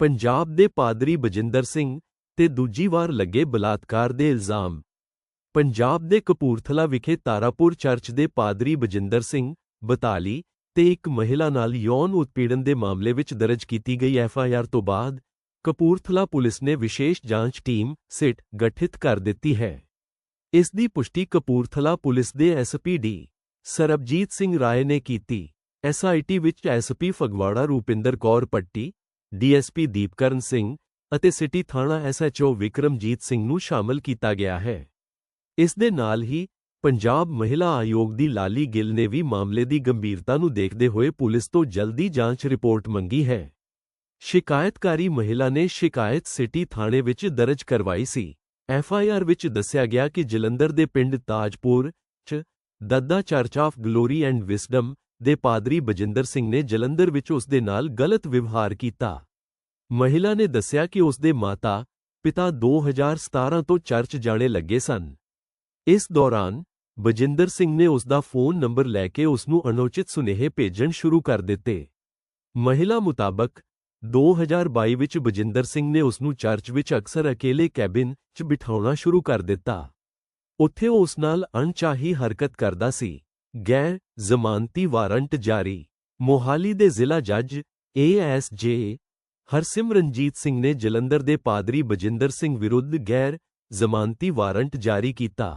ਪੰਜਾਬ ਦੇ ਪਾਦਰੀ ਬਜਿੰਦਰ ਸਿੰਘ ਤੇ ਦੂਜੀ ਵਾਰ ਲੱਗੇ ਬਲਾਤਕਾਰ ਦੇ ਇਲਜ਼ਾਮ। ਪੰਜਾਬ ਦੇ ਕਪੂਰਥਲਾ ਵਿਖੇ ਤਾਰਾਪੁਰ ਚਰਚ ਦੇ ਪਾਦਰੀ ਬਜਿੰਦਰ ਸਿੰਘ 42 ਤੇ ਇੱਕ ਮਹਿਲਾ ਨਾਲ ਯੌਨ ਉਤਪੀੜਨ ਦੇ ਮਾਮਲੇ ਵਿੱਚ ਦਰਜ ਕੀਤੀ ਗਈ ਐਫਆਈਆਰ ਤੋਂ ਬਾਅਦ ਕਪੂਰਥਲਾ ਪੁਲਿਸ ਨੇ ਵਿਸ਼ੇਸ਼ ਜਾਂਚ ਟੀਮ ਸਿਟ ਗਠਿਤ ਕਰ ਦਿੱਤੀ ਹੈ। ਇਸ ਦੀ ਪੁਸ਼ਟੀ ਕਪੂਰਥਲਾ ਪੁਲਿਸ ਦੇ ਐਸਪੀ ਡੀ ਸਰਬਜੀਤ ਸਿੰਘ ਰਾਏ ਨੇ ਕੀਤੀ। ਐਸਆਈਟੀ ਵਿੱਚ ਐਸਪੀ ਫਗਵਾੜਾ ਰੂਪਿੰਦਰ ਕੌਰ ਪੱਟੀ ਡੀਐਸਪੀ ਦੀਪਕਰਨ ਸਿੰਘ ਅਤੇ ਸਿਟੀ ਥਾਣਾ ਐਸਐਚਓ ਵਿਕਰਮਜੀਤ ਸਿੰਘ ਨੂੰ ਸ਼ਾਮਲ ਕੀਤਾ ਗਿਆ ਹੈ। ਇਸ ਦੇ ਨਾਲ ਹੀ ਪੰਜਾਬ ਮਹਿਲਾ ਆਯੋਗ ਦੀ ਲਾਲੀ ਗਿੱਲ ਨੇ ਵੀ ਮਾਮਲੇ ਦੀ ਗੰਭੀਰਤਾ ਨੂੰ ਦੇਖਦੇ ਹੋਏ ਪੁਲਿਸ ਤੋਂ ਜਲਦੀ ਜਾਂਚ ਰਿਪੋਰਟ ਮੰਗੀ ਹੈ। ਸ਼ਿਕਾਇਤਕਾਰੀ ਮਹਿਲਾ ਨੇ ਸ਼ਿਕਾਇਤ ਸਿਟੀ ਥਾਣੇ ਵਿੱਚ ਦਰਜ ਕਰਵਾਈ ਸੀ। ਐਫਆਈਆਰ ਵਿੱਚ ਦੱਸਿਆ ਗਿਆ ਕਿ ਜਲੰਧਰ ਦੇ ਪਿੰਡ ਤਾਜਪੁਰ 'ਚ Dadda church of glory and wisdom ਦੇ ਪਾਦਰੀ ਬਜਿੰਦਰ ਸਿੰਘ ਨੇ ਜਲੰਧਰ ਵਿੱਚ ਉਸ ਦੇ ਨਾਲ ਗਲਤ ਵਿਵਹਾਰ ਕੀਤਾ। ਮਹਿਲਾ ਨੇ ਦੱਸਿਆ ਕਿ ਉਸ ਦੇ ਮਾਤਾ, ਪਿਤਾ 2017 ਤੋਂ ਚਰਚ ਜਾਣੇ ਲੱਗੇ ਸਨ। ਇਸ ਦੌਰਾਨ ਬਜਿੰਦਰ ਸਿੰਘ ਨੇ ਉਸ ਦਾ ਫੋਨ ਨੰਬਰ ਲੈ ਕੇ ਉਸ ਨੂੰ ਅਨੁਚਿਤ ਸੁਨੇਹੇ ਭੇਜਣ ਸ਼ੁਰੂ ਕਰ ਦਿੱਤੇ। ਮਹਿਲਾ ਮੁਤਾਬਕ 2022 ਵਿੱਚ ਬਜਿੰਦਰ ਸਿੰਘ ਨੇ ਉਸ ਨੂੰ ਚਰਚ ਵਿੱਚ ਅਕਸਰ ਅਕੇਲੇ ਕੈਬਿਨ 'ਚ ਬਿਠਾਉਣਾ ਸ਼ੁਰੂ ਕਰ ਦਿੱਤਾ। ਉੱਥੇ ਉਹ ਉਸ ਨਾਲ ਅਣਚਾਹੀ ਹਰਕਤ ਕਰਦਾ ਸੀ। ਗੈਰ ਜ਼ਮਾਨਤੀ ਵਾਰੰਟ ਜਾਰੀ ਮੋਹਾਲੀ ਦੇ ਜ਼ਿਲ੍ਹਾ ਜੱਜ ਏਐਸਜੇ ਹਰਸਿਮਰਨਜੀਤ ਸਿੰਘ ਨੇ ਜਲੰਧਰ ਦੇ ਪਾਦਰੀ ਬਜਿੰਦਰ ਸਿੰਘ ਵਿਰੁੱਧ ਗੈਰ ਜ਼ਮਾਨਤੀ ਵਾਰੰਟ ਜਾਰੀ ਕੀਤਾ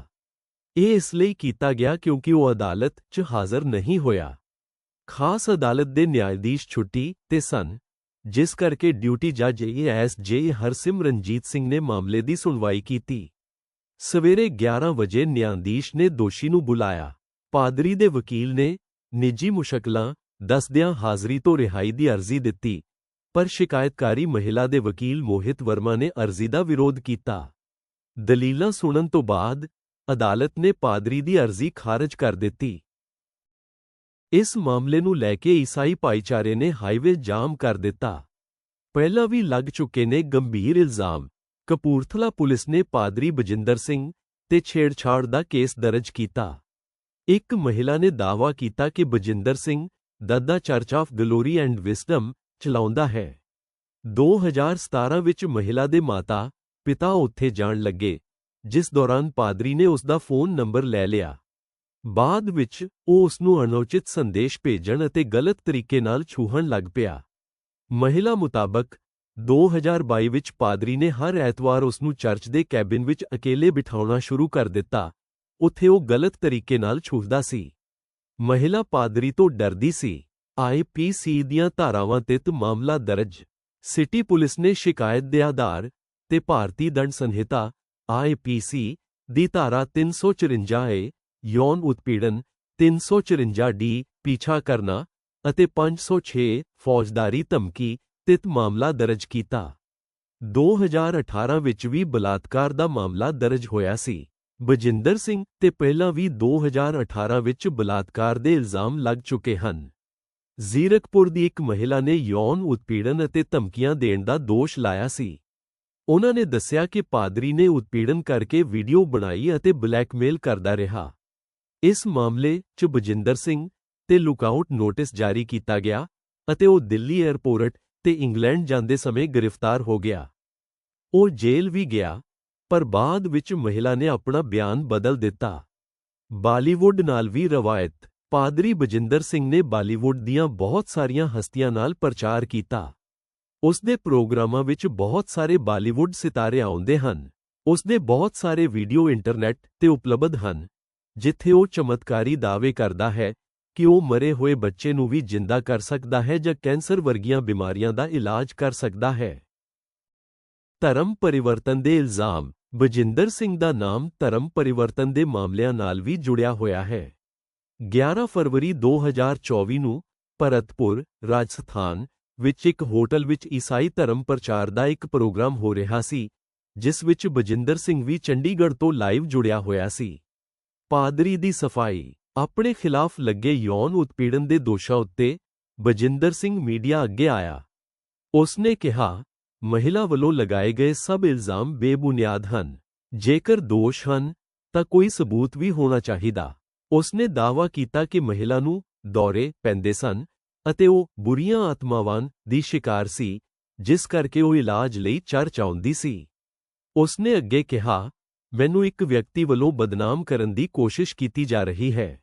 ਇਹ ਇਸ ਲਈ ਕੀਤਾ ਗਿਆ ਕਿਉਂਕਿ ਉਹ ਅਦਾਲਤ 'ਚ ਹਾਜ਼ਰ ਨਹੀਂ ਹੋਇਆ ਖਾਸ ਅਦਾਲਤ ਦੇ ਨਿਆਇਧੀਸ਼ ਛੁੱਟੀ ਤੇ ਸਨ ਜਿਸ ਕਰਕੇ ਡਿਊਟੀ ਜੱਜ ਏਐਸਜੇ ਹਰਸਿਮਰਨਜੀਤ ਸਿੰਘ ਨੇ ਮਾਮਲੇ ਦੀ ਸੁਣਵਾਈ ਕੀਤੀ ਸਵੇਰੇ 11 ਵਜੇ ਨਿਆਂਧੀਸ਼ ਨੇ ਦੋਸ਼ੀ ਨੂੰ ਬੁਲਾਇਆ ਪਾਦਰੀ ਦੇ ਵਕੀਲ ਨੇ ਨਿੱਜੀ ਮੁਸ਼ਕਲਾਂ ਦੱਸਦਿਆਂ ਹਾਜ਼ਰੀ ਤੋਂ ਰਿਹਾਈ ਦੀ ਅਰਜ਼ੀ ਦਿੱਤੀ, ਪਰ ਸ਼ਿਕਾਇਤਕਾਰੀ ਮਹਿਲਾ ਦੇ ਵਕੀਲ ਮੋਹਿਤ ਵਰਮਾ ਨੇ ਅਰਜ਼ੀ ਦਾ ਵਿਰੋਧ ਕੀਤਾ। ਦਲੀਲਾਂ ਸੁਣਨ ਤੋਂ ਬਾਅਦ ਅਦਾਲਤ ਨੇ ਪਾਦਰੀ ਦੀ ਅਰਜ਼ੀ ਖਾਰਜ ਕਰ ਦਿੱਤੀ। ਇਸ ਮਾਮਲੇ ਨੂੰ ਲੈ ਕੇ ਈਸਾਈ ਭਾਈਚਾਰੇ ਨੇ ਹਾਈਵੇ ਜਾਮ ਕਰ ਦਿੱਤਾ। ਪਹਿਲਾਂ ਵੀ ਲੱਗ ਚੁੱਕੇ ਨੇ ਗੰਭੀਰ ਇਲਜ਼ਾਮ। ਕਪੂਰਥਲਾ ਪੁਲਿਸ ਨੇ ਪਾਦਰੀ ਬਜਿੰਦਰ ਸਿੰਘ ਤੇ ਛੇੜਛਾੜ ਦਾ ਕੇਸ ਦਰਜ ਕੀਤਾ। ਇੱਕ ਮਹਿਲਾ ਨੇ ਦਾਅਵਾ ਕੀਤਾ ਕਿ Bajinder Singh Dadda church of glory and wisdom ਚਲਾਉਂਦਾ ਹੈ। 2017 ਵਿੱਚ ਮਹਿਲਾ ਦੇ ਮਾਤਾ, ਪਿਤਾ ਉੱਥੇ ਜਾਣ ਲੱਗੇ, ਜਿਸ ਦੌਰਾਨ ਪਾਦਰੀ ਨੇ ਉਸ ਦਾ ਫੋਨ ਨੰਬਰ ਲੈ ਲਿਆ। ਬਾਅਦ ਵਿੱਚ ਉਹ ਉਸ ਨੂੰ ਅਨੁਚਿਤ ਸੰਦੇਸ਼ ਭੇਜਣ ਅਤੇ ਗਲਤ ਤਰੀਕੇ ਨਾਲ ਛੂਹਣ ਲੱਗ ਪਿਆ। ਮਹਿਲਾ ਮੁਤਾਬਕ 2022 ਵਿੱਚ ਪਾਦਰੀ ਨੇ ਹਰ ਐਤਵਾਰ ਉਸ ਨੂੰ ਚਰਚ ਦੇ ਕੈਬਿਨ ਵਿੱਚ ਅਕੇਲੇ ਬਿਠਾਉਣਾ ਸ਼ੁਰੂ ਕਰ ਦਿੱਤਾ ਉੱਥੇ ਉਹ ਗਲਤ ਤਰੀਕੇ ਨਾਲ ਛੂਹਦਾ ਸੀ। ਮਹਿਲਾ ਪਾਦਰੀ ਤੋਂ ਡਰਦੀ ਸੀ। ਆਈਪੀਸੀ ਦੀਆਂ ਧਾਰਾਵਾਂ ਤਹਿਤ ਮਾਮਲਾ ਦਰਜ। ਸਿਟੀ ਪੁਲਿਸ ਨੇ ਸ਼ਿਕਾਇਤ ਦੇ ਆਧਾਰ ਤੇ ਭਾਰਤੀ ਦੰਡ ਸੰਹਿਤਾ ਆਈਪੀਸੀ ਦੀ ਧਾਰਾ 354 ਏ, ਯੌਨ ਉਤਪੀੜਨ 354 ਡੀ, ਪੀਛਾ ਕਰਨਾ ਅਤੇ 506 ਫੌਜਦਾਰੀ ਧਮਕੀ, ਤਿਤ ਮਾਮਲਾ ਦਰਜ ਕੀਤਾ। 2018 ਵਿੱਚ ਵੀ ਬਲਾਤਕਾਰ ਦਾ ਮਾਮਲਾ ਦਰਜ ਹੋਇਆ ਸੀ। ਬਜਿੰਦਰ ਸਿੰਘ ਤੇ ਪਹਿਲਾਂ ਵੀ 2018 ਵਿੱਚ ਬਲਾਤਕਾਰ ਦੇ ਇਲਜ਼ਾਮ ਲੱਗ ਚੁੱਕੇ ਹਨ। ਜ਼ੀਰਕਪੁਰ ਦੀ ਇੱਕ ਮਹਿਲਾ ਨੇ ਯੌਨ ਉਤਪੀੜਨ ਅਤੇ ਧਮਕੀਆਂ ਦੇਣ ਦਾ ਦੋਸ਼ ਲਾਇਆ ਸੀ। ਉਹਨਾਂ ਨੇ ਦੱਸਿਆ ਕਿ ਪਾਦਰੀ ਨੇ ਉਤਪੀੜਨ ਕਰਕੇ ਵੀਡੀਓ ਬਣਾਈ ਅਤੇ ਬਲੈਕਮੇਲ ਕਰਦਾ ਰਿਹਾ। ਇਸ ਮਾਮਲੇ 'ਚ ਬਜਿੰਦਰ ਸਿੰਘ ਤੇ ਲੁਕਆਊਟ ਨੋਟਿਸ ਜਾਰੀ ਕੀਤਾ ਗਿਆ ਅਤੇ ਉਹ ਦਿੱਲੀ 에ਅਰਪੋਰਟ ਤੇ ਇੰਗਲੈਂਡ ਜਾਂਦੇ ਸਮੇਂ ਗ੍ਰਿਫਤਾਰ ਹੋ ਗਿਆ। ਉਹ ਜੇਲ੍ਹ ਵੀ ਗਿਆ ਪਰ ਬਾਅਦ ਵਿੱਚ ਮਹਿਲਾ ਨੇ ਆਪਣਾ ਬਿਆਨ ਬਦਲ ਦਿੱਤਾ। ਬਾਲੀਵੁੱਡ ਨਾਲ ਵੀ ਰਵਾਇਤ। ਪਾਦਰੀ ਬਜਿੰਦਰ ਸਿੰਘ ਨੇ ਬਾਲੀਵੁੱਡ ਦੀਆਂ ਬਹੁਤ ਸਾਰੀਆਂ ਹਸਤੀਆਂ ਨਾਲ ਪ੍ਰਚਾਰ ਕੀਤਾ। ਉਸ ਦੇ ਪ੍ਰੋਗਰਾਮਾਂ ਵਿੱਚ ਬਹੁਤ ਸਾਰੇ ਬਾਲੀਵੁੱਡ ਸਿਤਾਰੇ ਆਉਂਦੇ ਹਨ। ਉਸ ਦੇ ਬਹੁਤ ਸਾਰੇ ਵੀਡੀਓ ਇੰਟਰਨੈਟ ਤੇ ਉਪਲਬਧ ਹਨ, ਜਿੱਥੇ ਉਹ ਚਮਤਕਾਰੀ ਦਾਅਵੇ ਕਰਦਾ ਹੈ ਕਿ ਉਹ ਮਰੇ ਹੋਏ ਬੱਚੇ ਨੂੰ ਵੀ ਜਿੰਦਾ ਕਰ ਸਕਦਾ ਹੈ ਜਾਂ ਕੈਂਸਰ ਵਰਗੀਆਂ ਬਿਮਾਰੀਆਂ ਦਾ ਇਲਾਜ ਕਰ ਸਕਦਾ ਹੈ। ਧਰਮ ਪਰਿਵਰਤਨ ਦੇ ਇਲਜ਼ਾਮ ਬਜਿੰਦਰ ਸਿੰਘ ਦਾ ਨਾਮ ਧਰਮ ਪਰਿਵਰਤਨ ਦੇ ਮਾਮਲਿਆਂ ਨਾਲ ਵੀ ਜੁੜਿਆ ਹੋਇਆ ਹੈ। 11 ਫਰਵਰੀ 2024 ਨੂੰ ਭਰਤਪੁਰ ਰਾਜਸਥਾਨ ਵਿੱਚ ਇੱਕ ਹੋਟਲ ਵਿੱਚ ਈਸਾਈ ਧਰਮ ਪ੍ਰਚਾਰ ਦਾ ਇੱਕ ਪ੍ਰੋਗਰਾਮ ਹੋ ਰਿਹਾ ਸੀ, ਜਿਸ ਵਿੱਚ ਬਜਿੰਦਰ ਸਿੰਘ ਵੀ ਚੰਡੀਗੜ੍ਹ ਤੋਂ ਲਾਈਵ ਜੁੜਿਆ ਹੋਇਆ ਸੀ। ਪਾਦਰੀ ਦੀ ਸਫ਼ਾਈ, ਆਪਣੇ ਖਿਲਾਫ ਲੱਗੇ ਯੌਨ ਉਤਪੀੜਨ ਦੇ ਦੋਸ਼ਾਂ ਉੱਤੇ ਬਜਿੰਦਰ ਸਿੰਘ ਮੀਡੀਆ ਅੱਗੇ ਆਇਆ। ਉਸ ਨੇ ਕਿਹਾ ਮਹਿਲਾ ਵੱਲੋਂ ਲਗਾਏ ਗਏ ਸਭ ਇਲਜ਼ਾਮ ਬੇਬੁਨਿਆਦ ਹਨ। ਜੇਕਰ ਦੋਸ਼ ਹਨ, ਤਾਂ ਕੋਈ ਸਬੂਤ ਵੀ ਹੋਣਾ ਚਾਹੀਦਾ। ਉਸਨੇ ਦਾਅਵਾ ਕੀਤਾ ਕਿ ਮਹਿਲਾ ਨੂੰ ਦੌਰੇ ਪੈਂਦੇ ਸਨ ਅਤੇ ਉਹ ਬੁਰੀਆਂ ਆਤਮਾਵਾਂ ਦੀ ਸ਼ਿਕਾਰ ਸੀ, ਜਿਸ ਕਰਕੇ ਉਹ ਇਲਾਜ ਲਈ ਚਰਚ ਆਉਂਦੀ ਸੀ। ਉਸਨੇ ਅੱਗੇ ਕਿਹਾ, ਮੈਨੂੰ ਇੱਕ ਵਿਅਕਤੀ ਵੱਲੋਂ ਬਦਨਾਮ ਕਰਨ ਦੀ ਕੋਸ਼ਿਸ਼ ਕੀਤੀ ਜਾ ਰਹੀ ਹੈ।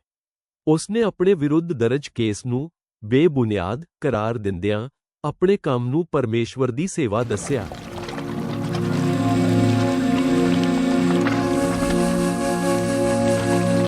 ਉਸਨੇ ਆਪਣੇ ਵਿਰੁੱਧ ਦਰਜ ਕੇਸ ਨੂੰ ਬੇਬੁਨਿਆਦ ਕਰਾਰ ਦਿੰਦਿਆਂ ਆਪਣੇ ਕੰਮ ਨੂੰ ਪਰਮੇਸ਼ਵਰ ਦੀ ਸੇਵਾ ਦੱਸਿਆ।